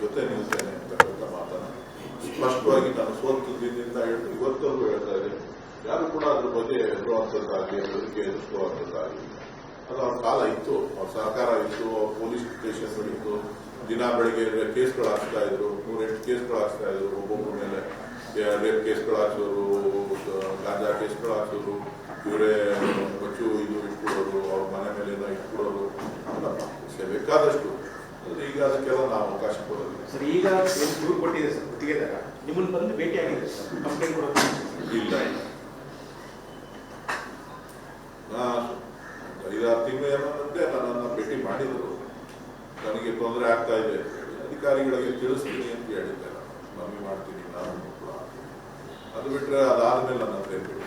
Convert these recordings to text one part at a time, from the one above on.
ಜೊತೆ ನಿಲ್ತೇನೆ ಅಂತಕ್ಕಂಥ ಮಾತನ್ನು ಸ್ಪಷ್ಟವಾಗಿ ನಾನು ಸೋತು ದಿನದಿಂದ ಹಿಡಿದು ಇವತ್ತವರೆಗೂ ಹೇಳ್ತಾ ಇದೆ ಯಾರು ಕೂಡ ಅದ್ರ ಬಗ್ಗೆ ಹೆದರುವಂಥದ್ದಾಗಿ ಹೆದರಿಕೆ ಎದುರಿಸುವಂಥದ್ದಾಗಲಿ ಅದು ಅವ್ರ ಕಾಲ ಇತ್ತು, ಅವ್ರ ಸಹಕಾರ ಇತ್ತು, ಅವ್ರ ಪೊಲೀಸ್ ಸ್ಟೇಷನ್ಗಳಿತ್ತು ದಿನ ಬೆಳಗ್ಗೆ ಕೇಸ್ಗಳು ಹಾಕ್ತಾ ಇದ್ರು ನೂರೆಂಟು ಕೇಸ್ಗಳು ಹಾಕ್ತಾ ಇದ್ರು ಒಬ್ಬೊಬ್ಬರ ಮೇಲೆ. ರೇಪ್ ಕೇಸ್ಗಳು ಹಾಕಿದ್ರು ಗಾಂಜಾ ಕೇಸ್ಗಳು ಹಾಕಿದ್ರು ಇವರೇ ಬಚ್ಚು ಇದು ಇಟ್ಕೊಡೋರು ಅವ್ರ ಮನೆ ಮೇಲೆ ಏನೋ ಇಟ್ಕೊಡೋರು ಎಲ್ಲ ಬೇಕಾದಷ್ಟು ಆದ್ರೆ ಈಗ ಅದಕ್ಕೆಲ್ಲ ನಾವು ಅವಕಾಶ ಕೊಡೋದಿಲ್ಲ ಸರ್ ಈಗ ಏನು ದೂರು ಕೊಟ್ಟಿದೆ ಸರ್ ಗುತ್ತಿಗೆದಾರ ನಿಮ್ಮನ್ನು ಬಂದು ಭೇಟಿ ಆಗಿದೆ ಸರ್ ಕಂಪ್ಲೇಂಟ್ ಕೊಡೋದು ಇಲ್ಲ ಐದಾರು ತಿಂಗಳು ಏನಂತೆ ನನ್ನನ್ನು ಭೇಟಿ ಮಾಡಿದರು. ನನಗೆ ತೊಂದರೆ ಆಗ್ತಾ ಇದೆ ಅಂತ ಹೇಳಿ ಅಧಿಕಾರಿಗಳಿಗೆ ತಿಳಿಸ್ತೀನಿ ಅಂತ ಹೇಳಿದ್ದೆ ನಾನು. ಮಮ್ಮಿ ಮಾಡ್ತೀನಿ ನಾನು ಕೂಡ ಅದು ಬಿಟ್ಟರೆ ಅದಾದಮೇಲೆ ನನ್ನ ಭೇಟಿ ಏನು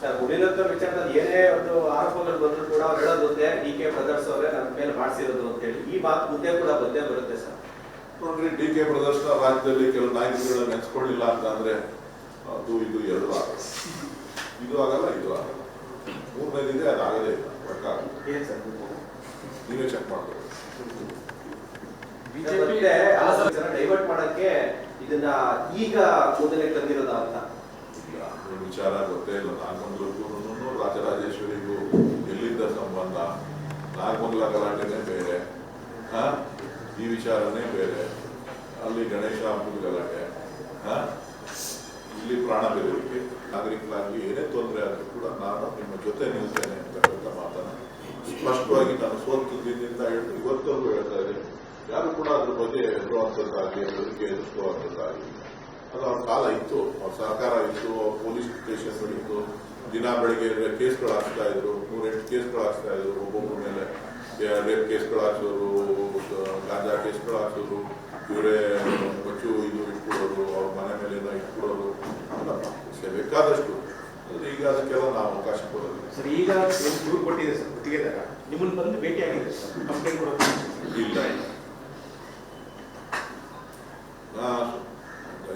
ಸರ್ ಮುನಿರತ್ನ ವಿಚಾರದಲ್ಲಿ ಏನೇ ಒಂದು ಆರೋಪಗಳು ಬಂದ್ರು ಕೂಡ ಅವ್ರು ಹೇಳೋದು ಒಂದೇ ಡಿ ಕೆ ಬ್ರದರ್ಸ್ ಅವರೇ ಮಾಡಿಸಿರೋದು ಅಂತ ಹೇಳಿ ಈ ಮಾತು ಮುಂದೆ ಕೂಡ ಬಂದೇ ಬರುತ್ತೆ ಸರ್. ನೋಡ್ರಿ ಡಿ ಕೆ ಪ್ರದರ್ಶನ ರಾಜ್ಯದಲ್ಲಿ ಕೆಲವು ನಾಯಕರುಗಳು ನೆಚ್ಕೊಳ್ಳಿಲ್ಲ ಅಂತ ಅಂದ್ರೆ ಅದು ಇದು ಎರಡು ಆಗಲ್ಲ. ಇದು ಆಗಲ್ಲ ಇದು ಆಗಲ್ಲ. ಮೂರನೇದಿದೆ ಅದು ಆಗದೇ ಇಲ್ಲ ಒಟ್ಟಾಗಲ್ಲ ಏನು ಸರ್ ನೀವೇ? ಚೆಕ್ ಮಾಡ್ಬೇಕು ಬಿಜೆಪಿ ಡೈವರ್ಟ್ ಮಾಡಕ್ಕೆ ಇದನ್ನ ಈಗ ಮೊದಲೇ ತಂದಿರೋದ ಅಂತ. ವಿಚಾರ ಗೊತ್ತೇ ಇಲ್ಲ. ನಾಗಮಂಗಲಕ್ಕೂ ರಾಜರಾಜೇಶ್ವರಿಗೂ ನಾಗಮಂಗಲ ಗಲಾಟೆನೇ ಬೇರೆ. ಈ ವಿಚಾರನೇ ಬೇರೆ. ಅಲ್ಲಿ ಗಣೇಶ ಹಬ್ಬದ ಗಲಾಟೆ. ಇಲ್ಲಿ ಪ್ರಾಣ ಬೆದರಿಕೆ. ನಾಗರಿಕರಾಗಿ ಏನೇ ತೊಂದರೆ ಆದರೂ ಕೂಡ ನಾನು ನಿಮ್ಮ ಜೊತೆ ನಿಲ್ತೇನೆ ಅಂತಕ್ಕಂಥ ಮಾತನ್ನ ಸ್ಪಷ್ಟವಾಗಿ ನಾನು ಸೋತು ದಿನದಿಂದ ಹಿಡಿದು ಇವತ್ತವರೆಗೂ ಹೇಳ್ತಾ ಇದ್ದೀನಿ. ಯಾರು ಕೂಡ ಅದ್ರ ಬಗ್ಗೆ ಹೆದರುವಂಥದ್ದಾಗಲಿ ಹೆದರಿಕೆ ಎದುರಿಸುವಂಥದ್ದಾಗಲಿ ಅದು ಅವ್ರ ಕಾಲ ಇತ್ತು. ಅವ್ರ ಸಹಕಾರ ಇತ್ತು. ಅವ್ರ ಪೊಲೀಸ್ ಸ್ಟೇಷನ್ಗಳಿತ್ತು. ದಿನ ಬೆಳಿಗ್ಗೆ ಕೇಸ್ಗಳು ಹಾಕ್ತಾ ಇದ್ರು ನೂರೆಂಟು ಕೇಸ್ಗಳು ಹಾಕ್ತಾ ಇದ್ರು ಒಬ್ಬೊಬ್ಬರ ಮೇಲೆ ರೇಪ್ ಕೇಸ್ಗಳು ಹಾಕ್ಸೋರು ಗಾಂಜಾ ಕೇಸ್ಗಳು ಹಾಕ್ಸೋರು ಇವರೇ ಬಚ್ಚು ಇದು ಇಟ್ಕೊಳ್ಳೋರು ಅವ್ರ ಮನೆ ಮೇಲೆ ಏನೋ ಇಟ್ಕೊಡೋರು ಎಲ್ಲ ಮಾಡ್ತಾರೆ. ಬೇಕಾದಷ್ಟು. ಈಗ ಅದಕ್ಕೆಲ್ಲ ನಾವು ಅವಕಾಶ ಕೊಡೋದು ಸರ್ ಈಗ ದೂರು ಕೊಟ್ಟಿದೆ ಸರ್ ಗುತ್ತಿಗೆದಾರ ನಿಮ್ಮನ್ನು ಬಂದು ಭೇಟಿ ಆಗಿದೆ ಸರ್ ಕಂಪ್ಲೇಂಟ್ ಕೊಡೋದು. ಇಲ್ಲ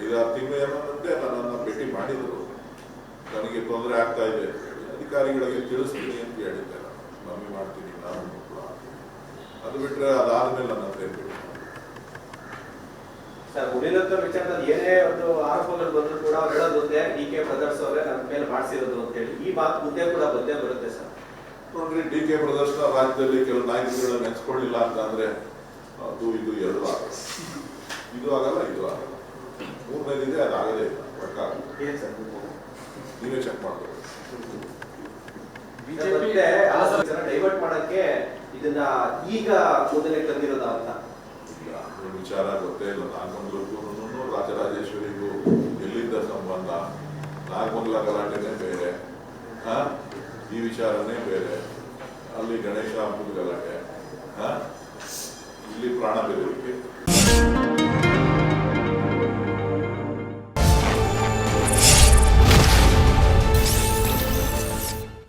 ಐದಾರು ತಿಂಗಳು ಏನಂತೆ ನನ್ನನ್ನು ಭೇಟಿ ಮಾಡಿದರು. ನನಗೆ ತೊಂದರೆ ಆಗ್ತಾ ಇದೆ. ಅಧಿಕಾರಿಗಳಿಗೆ ತಿಳಿಸ್ತೀನಿ ಅಂತ ಹೇಳಿದ್ದೆ ನಾನು ಮಮ್ಮಿ ಮಾಡ್ತೀನಿ ನಾನು ಕೂಡ ಅದು ಬಿಟ್ಟರೆ ಅದಾದ್ಮೇಲೆ ನನ್ನ ಬಿಡಿ. ಸರ್ ಮುನಿರತ್ನ ವಿಚಾರದಲ್ಲಿ ಏನೇ ಒಂದು ಆರೋಪಗಳು ಬಂದ್ರು ಕೂಡ ಅವ್ರು ಹೇಳೋದು ಒಂದೇ ಡಿ ಕೆ ಬ್ರದರ್ಸ್ ಅವರೇ ನನ್ನ ಮೇಲೆ ಮಾಡಿಸಿರೋದು ಅಂತ ಹೇಳಿ. ಈ ಮಾತು ಮುಂದೆ ಕೂಡ ಬಂದೇ ಬರುತ್ತೆ ಸರ್. ನೋಡ್ರಿ ಡಿ ಕೆ ಪ್ರದರ್ಶನ ರಾಜ್ಯದಲ್ಲಿ ಕೆಲವು ನಾಯಕರುಗಳು ನೆನೆಸ್ಕೊಳ್ಳಿಲ್ಲ ಅಂತಂದ್ರೆ ಅದು ಇದು ಎರಡು ಆಗಲ್ಲ. ಇದು ಆಗಲ್ಲ ಇದು ಆಗಲ್ಲ. ಮೂರನೇದಿದೆ ಅದು ಆಗದೇ ಇಲ್ಲ ಸರ್? ನೀವೇ ಚೆಕ್ ಮಾಡ್ಬೇಕು ಮತ್ತೆ ಡೈವರ್ಟ್ ಮಾಡಕ್ಕೆ ಇದನ್ನ ಈಗ ಮೊದಲೇ ತಂದಿರೋದ ಅಂತ ವಿಚಾರ ಗೊತ್ತೇ ಇಲ್ಲ. ನಾಗಮಂಗಲಕ್ಕೂ ರಾಜರಾಜೇಶ್ವರಿಗೂ ಎಲ್ಲಿದ್ದ ಸಂಬಂಧ? ನಾಗಮಂಗಲ ಗಲಾಟೆನೇ ಬೇರೆ. ಹಾ? ಈ ವಿಚಾರನೇ ಬೇರೆ. ಅಲ್ಲಿ ಗಣೇಶ ಹಬ್ಬದ ಗಲಾಟೆ. ಹಾ? ಇಲ್ಲಿ ಪ್ರಾಣ ಬೆದರಿಕೆ.